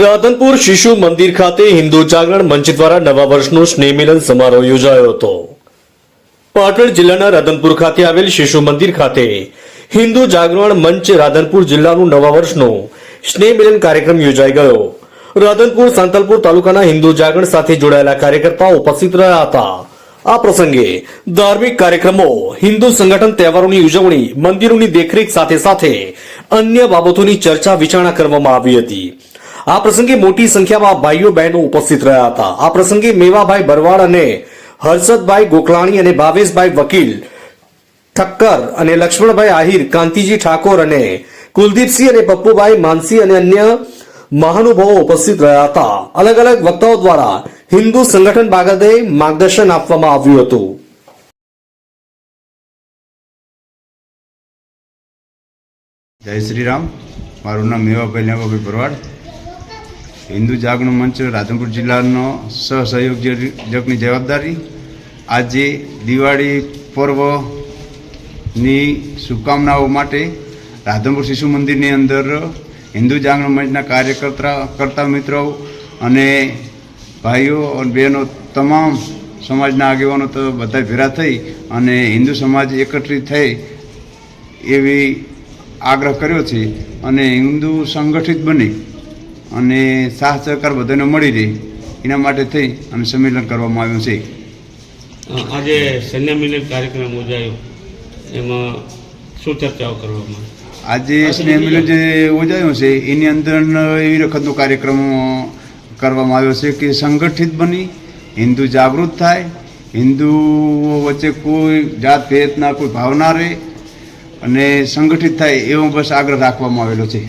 રાધનપુર શિશુ મંદિર ખાતે હિન્દુ જાગરણ મંચ દ્વારા નવા વર્ષનો સ્નેહમિલન સમારોહ યોજાયો હતો. પાટણ જિલ્લાના રાધનપુર ખાતે આવેલ શિશુ મંદિર ખાતે હિન્દુ જાગરણ મંચ રાધનપુર જિલ્લાનું નવા વર્ષનો સ્નેહમિલન કાર્યક્રમ યોજાઈ ગયો. રાધનપુર સાંતલપુર તાલુકાના હિન્દુ જાગરણ સાથે જોડાયેલા કાર્યકર્તાઓ ઉપસ્થિત રહ્યા હતા. આ પ્રસંગે ધાર્મિક કાર્યક્રમો, હિન્દુ સંગઠન તહેવારોની ઉજવણી, મંદિરોની દેખરેખ સાથે સાથે અન્ય બાબતોની ચર્ચા વિચારણા કરવામાં આવી હતી. આ પ્રસંગે મોટી સંખ્યામાં ભાઈઓ બહેનો ઉપસ્થિત રહ્યા હતા. આ પ્રસંગે મેવાભાઈ ભરવાડ અને હર્ષદભાઈ ગોકલાણી અને ભાવેશભાઈ વકીલ, ઠક્કર અને લક્ષ્મણભાઈ આહિર, કાંતિજી ઠાકોર અને કુલદીપસિંહ અને પપ્પુભાઈ માનસી અને અન્ય મહાનુભાવો ઉપસ્થિત રહ્યા હતા. અલગ અલગ વક્તાઓ દ્વારા હિન્દુ સંગઠન બાબતે માર્ગદર્શન આપવામાં આવ્યું હતું. જય શ્રી રામ મારું નામ મેવાભાઈ નેવાભાઈ ભરવાડ હિન્દુ જાગરણ મંચ રાધનપુર જિલ્લાનો સહસહયોગની જવાબદારી, આજે દિવાળી પર્વની શુભકામનાઓ માટે રાધનપુર શિશુ મંદિરની અંદર હિન્દુ જાગરણ મંચના કાર્યકર્તા, કરતા મિત્રો અને ભાઈઓ અને બહેનો તમામ સમાજના આગેવાનો તો બધા ભેરા થઈ અને હિન્દુ સમાજ એકત્રિત થઈ એવી આગ્રહ કર્યો છે અને હિન્દુ સંગઠિત બની અને સાથ સહકાર બધાને મળી રહે. એના માટે થઈ અને સંમેલન કરવામાં આવ્યું છે. આજે સૈન્ય મિલન કાર્યક્રમ યોજાયો. એમાં શું ચર્ચાઓ કરવામાં આજે સ્નેહ મિલન જે યોજાયું છે એની અંદર એવી વખતનો કાર્યક્રમ કરવામાં આવ્યો છે કે સંગઠિત બની હિન્દુ જાગૃત થાય હિન્દુ વચ્ચે કોઈ જાત ભેદના કોઈ ભાવના રહે અને સંગઠિત થાય એવો બસ આગ્રહ રાખવામાં આવેલો છે.